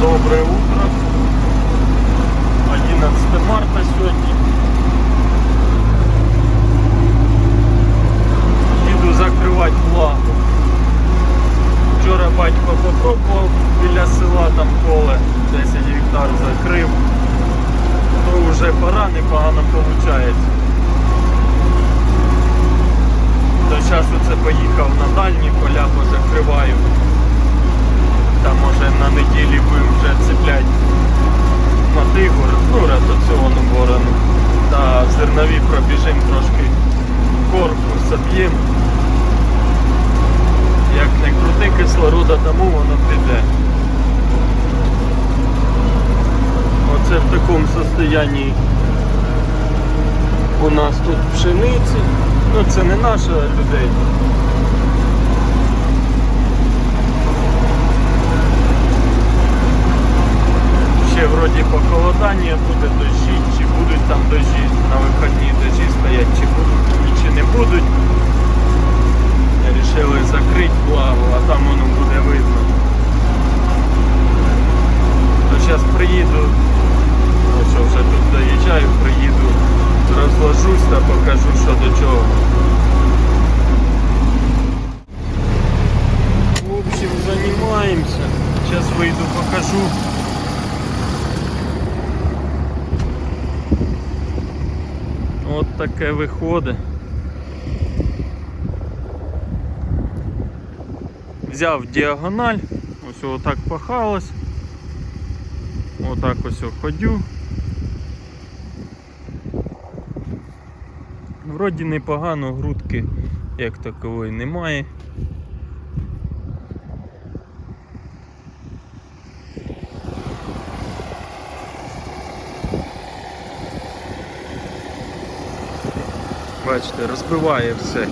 Доброе утро. 11 марта сьогодні. Їду закривати влагу. Вчора батько попробував біля села там поле 10 гектар закрив. То вже пора непогано виходить. До часу це поїхав на дальні поля, позакриваю. Там може на неділі будемо вже цеплять мотигу, ну ротаційну борону. Та зернові пробіжимо трошки корпус об'єм. Як не крути кислорода тому воно піде. Оце в такому состоянні у нас тут пшениці. Ну це не наша людей. Ще вроді похолодання буде дощі, чи будуть там дощі на вихідні дощі стоять, чи будуть, чи не будуть. Рішили закрити влагу, а там воно буде видно. То зараз приїду, ось що вже тут доїжджаю, приїду, розложусь та покажу, що до чого. В общем, занимаемся. Сейчас выйду, покажу. От таке виходить. Взяв діагональ, ось отак пахалось. Отак ось ходю. Вроді непогано, грудки як такової немає. Бачите, розбиває все.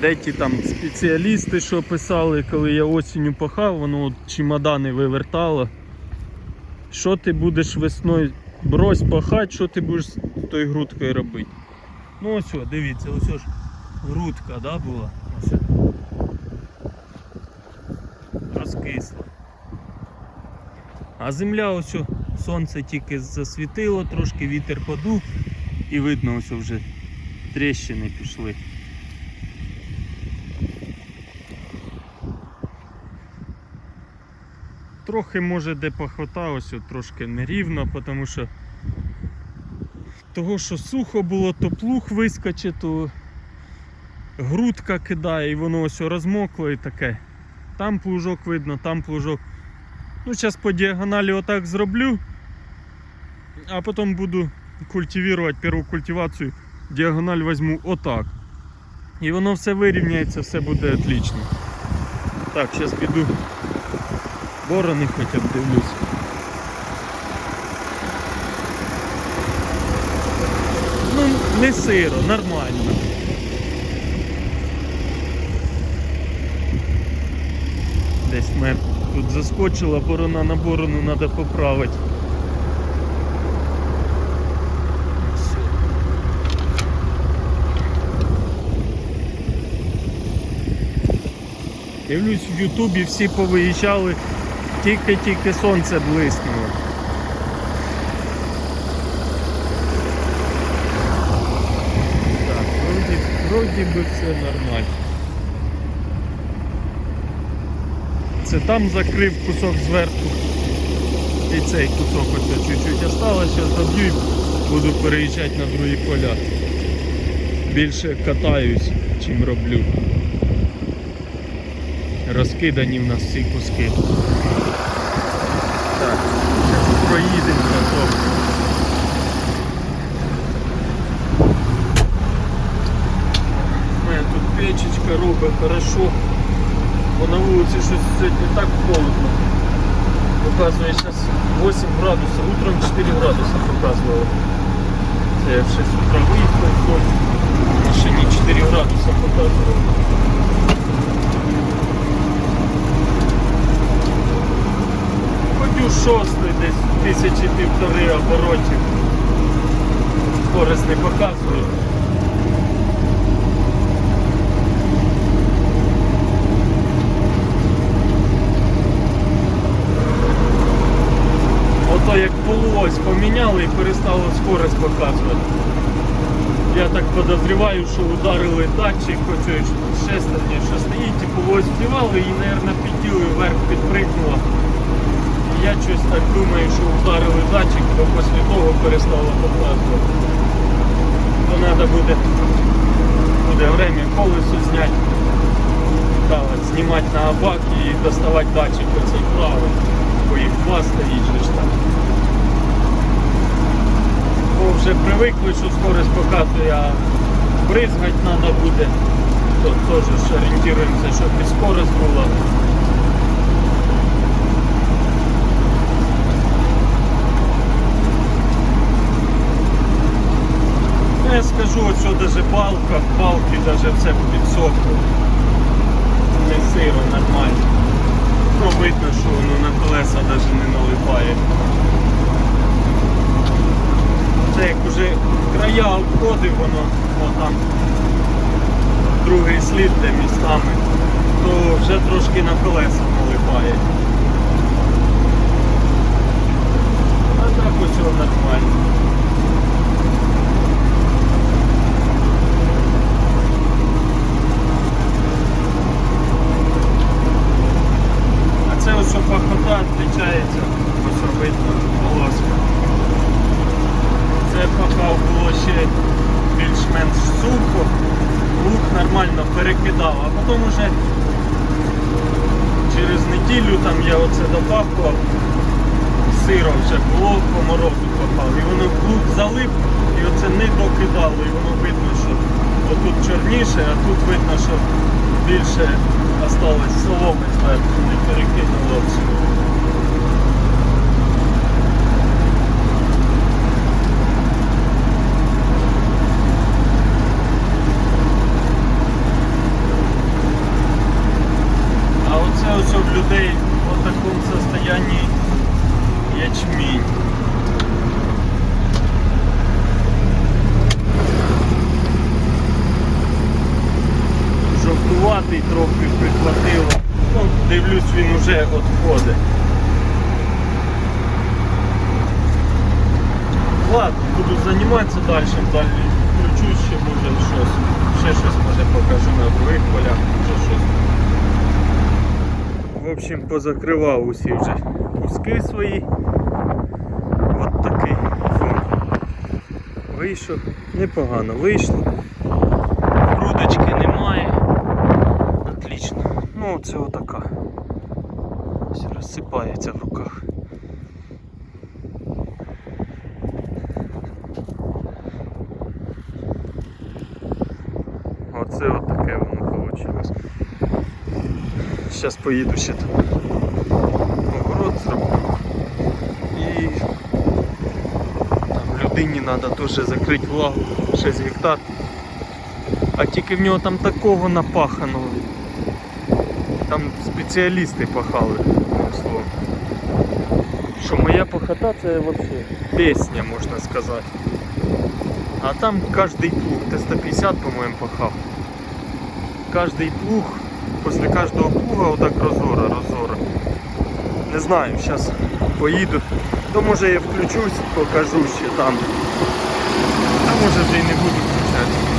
Де там спеціалісти, що писали, коли я осінню пахав, воно от чемодани вивертало. Що ти будеш весною брось пахати, що ти будеш з тою грудкою робити? Ну ось, дивіться, ось ж грудка да, була. Ось. Розкисла. А земля ось о, сонце тільки засвітило, трошки вітер подув і видно ось вже тріщини пішли. Трохи може де похота, ось трошки нерівно, тому що того, що сухо було, то плуг вискочить, то грудка кидає і воно ось розмокло і таке. Там плужок видно, там плужок. Ну, зараз по діагоналі отак зроблю, а потім буду культивувати перву культивацію, діагональ візьму отак. І воно все вирівняється, все буде отлично. Так, зараз піду борони хоча б дивлюсь. Ну, не сиро, нормально. Десь мене тут заскочила, борона на борону треба поправити. Дивлюсь в Ютубі всі повиїжджали, тільки-тільки сонце блиснуло. Так, вроді, вроді би все нормально. Це там закрив кусок зверху. І цей кусок ось чуть-чуть осталось, зараз і буду переїжджати на другі поля. Більше катаюсь, чим роблю. Розкидані в нас ці куски. Так, зараз проїдемося трохи. У мене тут печечка робить хорошо. Бо на вулиці щось сьогодні так холодно. Показує зараз 8 градусів, утром 4 градуси показувало. Це я в 6 утра виїхав, то в машині 4 градуси показувало. шостий десь тисячі півтори оборотів. Скорость не показує. Ото як полуось поміняли і перестало скорость показувати. Я так подозріваю, що ударили датчик, хоча шестерня, що стоїть, типу, і полуось вдівали і, мабуть, підділи вверх підприкнуло. Я щось так думаю, що ударили датчик, то після того перестало показувати. То треба буде, буде время колесо зняти, от, знімати на абак і доставати датчик оцей правий, бо їх два стоїть же ж там. Бо вже привикли, що скорость показує, а бризгати треба буде. То теж орієнтуємося, щоб і скорость була. Скажу, що даже балка, балки даже все підсохло. Не сиро, нормально. Ну, видно, що воно на колеса даже не налипає. Це як уже края обходив воно, о там другий слід де містами, то вже трошки на колеса налипає. А так ось нормально. А це ось пахота відрізняється, ось видно полоска. Це пахав було ще більш-менш сухо, лук нормально перекидав, а через неділю там я оце добавкував, сиро вже було, по морозу попав. І воно клуб залип, і оце не докидало, і воно видно, що отут чорніше, а тут видно, що більше осталось соломи зверху, не перекинуло всю. А оце ось у людей в такому состоянні ячмінь. Жовтуватий трохи прихватило. Ну, дивлюсь, він уже відходить. Ладно, буду займатися далі, далі включусь ще може щось. Ще щось може покажу на других полях, може щось. В общем, позакривав усі вже куски свої. От такий фон. Вийшов. Непогано вийшло. Грудочки немає. Отлично. Ну це отака. Ось розсипається в руках. Оце отаке воно вийшло. Зараз поїду ще там огород зроблю. І там людині треба теж закрити влагу 6 гектар. А тільки в нього там такого напаханого. Там спеціалісти пахали. Що моя пахота це взагалі пісня, можна сказати. А там кожний плуг, Т-150, по-моєму, пахав. Кожний плуг, після кожного плуга отак розора, розора. Не знаю, зараз поїду. То може я включусь, покажу ще там. А може вже і не буду включати.